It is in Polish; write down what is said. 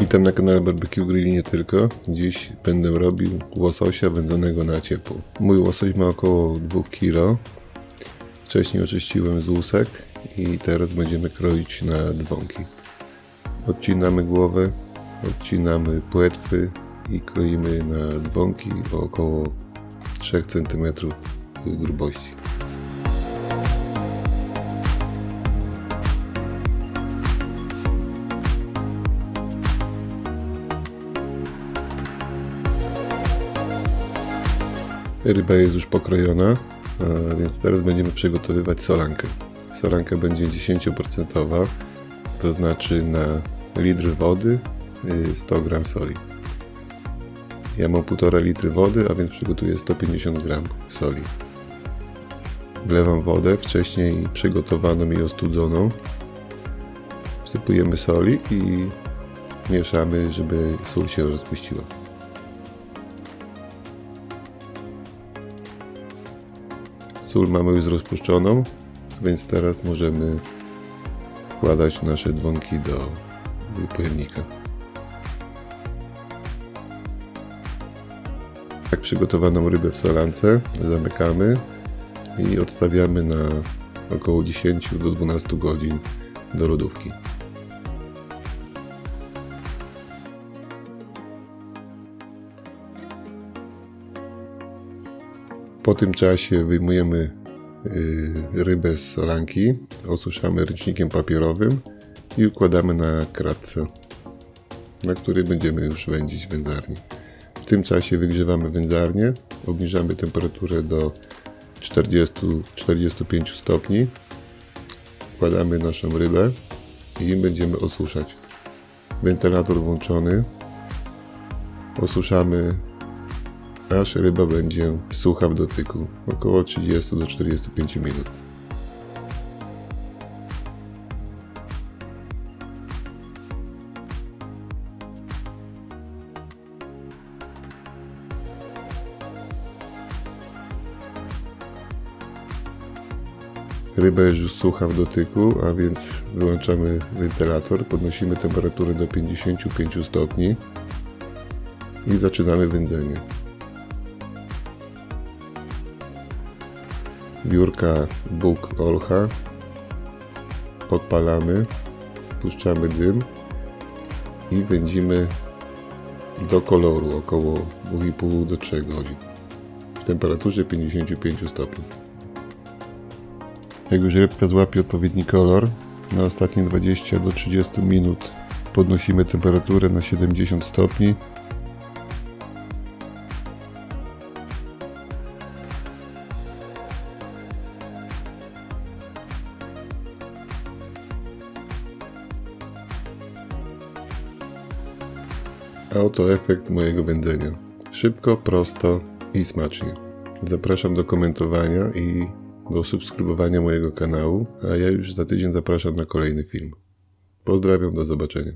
Witam na kanale Barbecue Grill nie tylko. Dziś będę robił łososia wędzonego na ciepło. Mój łosoś ma około 2 kg. Wcześniej oczyściłem z łusek i teraz będziemy kroić na dzwonki. Odcinamy głowę, odcinamy płetwy i kroimy na dzwonki o około 3 cm grubości. Ryba jest już pokrojona, więc teraz będziemy przygotowywać solankę. Solanka będzie 10%, to znaczy na litr wody y, 100 g soli. Ja mam 1,5 litry wody, a więc przygotuję 150 g soli. Wlewam wodę wcześniej przygotowaną i ostudzoną. Wsypujemy soli i mieszamy, żeby sól się rozpuściła. Sól mamy już rozpuszczoną, więc teraz możemy wkładać nasze dzwonki do pojemnika. Tak przygotowaną rybę w solance zamykamy i odstawiamy na około 10 do 12 godzin do lodówki. Po tym czasie wyjmujemy y, rybę z solanki, osuszamy ręcznikiem papierowym i układamy na kratce, na której będziemy już wędzić wędzarni. W tym czasie wygrzewamy wędzarnię, obniżamy temperaturę do 40-45 stopni, wkładamy naszą rybę i będziemy osuszać. Wentylator włączony, osuszamy aż ryba będzie sucha w dotyku, około 30 do 45 minut. Ryba jest już sucha w dotyku, a więc wyłączamy wentylator, podnosimy temperaturę do 55 stopni i zaczynamy wędzenie. Biurka Bóg Olcha. Podpalamy, puszczamy dym i wędzimy do koloru około 2,5 do 3 godzin w temperaturze 55 stopni. Jak już rybka złapie odpowiedni kolor, na ostatnie 20 do 30 minut podnosimy temperaturę na 70 stopni A oto efekt mojego wędzenia. Szybko, prosto i smacznie. Zapraszam do komentowania i do subskrybowania mojego kanału, a ja już za tydzień zapraszam na kolejny film. Pozdrawiam, do zobaczenia.